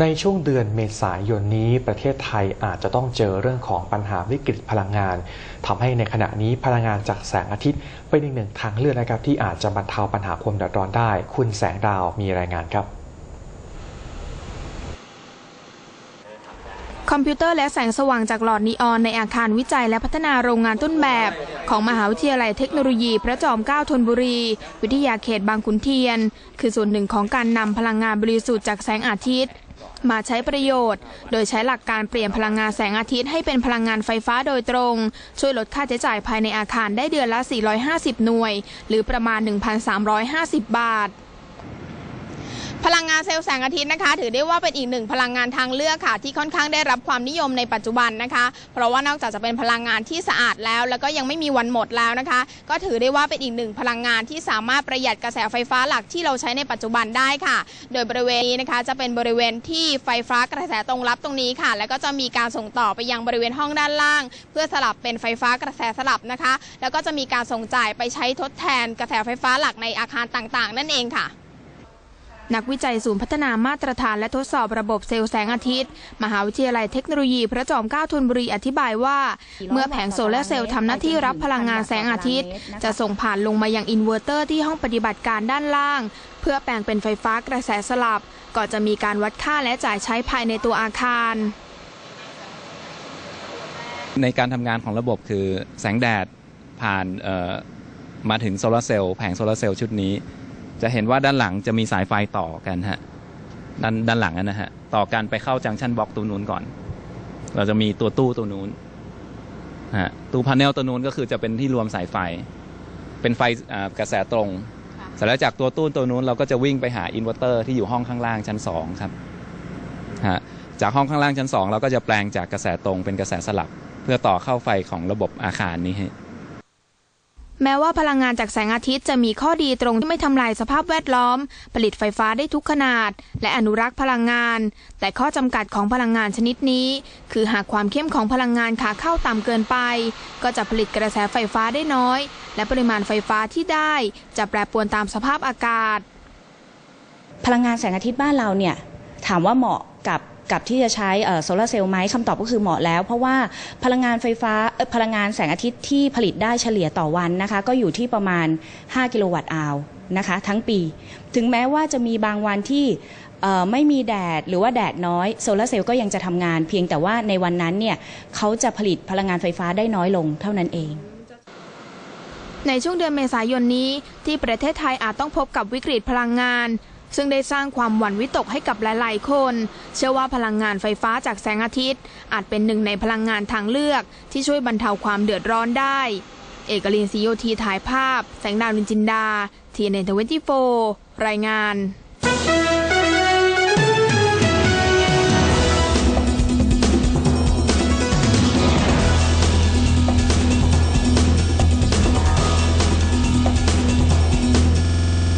ในช่วงเดือนเมษายนนี้ประเทศไทยอาจจะต้องเจอเรื่องของปัญหาวิกฤตพลังงานทำให้ในขณะนี้พลังงานจากแสงอาทิตย์เป็นอีกหนึ่งทางเลือกนะครับที่อาจจะบรรเทาปัญหาความเดือดร้อนได้ คุณแสงดาวมีรายงานครับคอมพิวเตอร์และแสงสว่างจากหลอดนีออนในอาคารวิจัยและพัฒนาโรงงานต้นแบบ ของมหาวิทยาลัยเทคโนโลยีพระจอมเกล้าธนบุรี วิทยาเขตบางขุนเทียน คือส่วนหนึ่งของการนำพลังงานบริสุทธิ์จากแสงอาทิตย์ มาใช้ประโยชน์ โดยใช้หลักการเปลี่ยนพลังงานแสงอาทิตย์ให้เป็นพลังงานไฟฟ้าโดยตรง ช่วยลดค่าใช้จ่ายภายในอาคารได้เดือนละ 450 หน่วย หรือประมาณ 1,350 บาท พลังงานเซลล์แสงอาทิตย์นะคะ ถือได้ว่าเป็นอีกหนึ่งพลังงานทางเลือกค่ะ ที่ค่อนข้างได้รับความนิยมในปัจจุบันนะคะ เพราะว่านอกจากจะเป็นพลังงานที่สะอาดแล้ว แล้วก็ยังไม่มีวันหมดแล้วนะคะ ก็ถือได้ว่าเป็นอีกหนึ่งพลังงานที่สามารถประหยัดกระแสไฟฟ้าหลักที่เราใช้ในปัจจุบันได้ค่ะ โดยบริเวณนี้นะคะ จะเป็นบริเวณที่ไฟฟ้ากระแสตรงรับตรงนี้ค่ะ แล้วก็จะมีการส่งต่อไปยังบริเวณห้องด้านล่าง เพื่อสลับเป็นไฟฟ้ากระแสสลับนะคะ แล้วก็จะมีการส่งจ่ายไปใช้ทดแทนกระแสไฟฟ้าหลักในอาคารต่างๆ นั่นเองค่ะ นักวิจัยศูนย์พัฒนามาตรฐานและทดสอบระบบเซลล์แสงอาทิตย์ มหาวิทยาลัยเทคโนโลยี พระจอมเกล้าธนบุรีอธิบายว่า เมื่อแผงโซลาร์เซลล์ทำหน้าที่รับพลังงานแสงอาทิตย์ จะส่งผ่านลงมายังอินเวอร์เตอร์ที่ห้องปฏิบัติการด้านล่าง เพื่อแปลงเป็นไฟฟ้ากระแสสลับ ก่อนจะมีการวัดค่าและจ่ายใช้ภายในตัวอาคาร ในการทำงานของระบบคือแสงแดดผ่านมาถึงโซลาร์เซลล์แผงโซลาร์เซลล์ชุดนี้ จะเห็นว่าด้านหลังจะมีสายไฟต่อกันฮะด้านด้านหลังนะฮะต่อกันไปเข้าจังชันบล็อกตัวนู้นก่อน เราจะมีตัวตู้ตัวนู้นฮะตู้พาเนลตัวนู้นก็คือจะเป็นที่รวมสายไฟ เป็นไฟกระแสตรงเสร็จแล้วจากตัวตู้ตัวนู้นเราก็จะวิ่งไปหาอินเวอร์เตอร์ที่อยู่ห้องข้างล่างชั้นสองครับฮะจากห้องข้างล่างชั้นสองเราก็จะแปลงจากกระแสตรงเป็นกระแสสลับ เพื่อต่อเข้าไฟของระบบอาคารนี้ให้ แม้ว่าพลังงานจากแสงอาทิตย์จะมีข้อดีตรงที่ไม่ทำลายสภาพแวดล้อม ผลิตไฟฟ้าได้ทุกขนาด และอนุรักษ์พลังงาน แต่ข้อจำกัดของพลังงานชนิดนี้ คือหากความเข้มของพลังงานขาเข้าต่ำเกินไป ก็จะผลิตกระแสไฟฟ้าได้น้อย และปริมาณไฟฟ้าที่ได้ จะแปรปรวนตามสภาพอากาศ พลังงานแสงอาทิตย์บ้านเราเนี่ยถามว่าเหมาะกับ กับที่จะใช้โซลาร์เซลล์ไหมคำตอบก็คือเหมาะแล้ว เพราะว่าพลังงานไฟฟ้าพลังงานแสงอาทิตย์ที่ผลิตได้เฉลี่ยต่อวันนะคะก็อยู่ที่ประมาณ 5 กิโลวัตต์อาวนะคะทั้งปี ถึงแม้ว่าจะมีบางวันที่ไม่มีแดดหรือว่าแดดน้อยโซลาร์เซลล์ก็ยังจะทำงาน เพียงแต่ว่าในวันนั้นเนี่ยเขาจะผลิตพลังงานไฟฟ้าได้น้อยลงเท่านั้นเอง ในช่วงเดือนเมษายนนี้ที่ประเทศไทยอาจต้องพบกับวิกฤตพลังงาน ซึ่งได้สร้างความหวั่นวิตกให้กับหลายๆ คน เชื่อว่าพลังงานไฟฟ้าจากแสงอาทิตย์ อาจเป็นหนึ่งในพลังงานทางเลือก ที่ช่วยบรรเทาความเดือดร้อนได้ เอกลินซีโยทีถ่ายภาพ แสงดาวนินจินดาทีเอนเทเวนตี้โฟรายงาน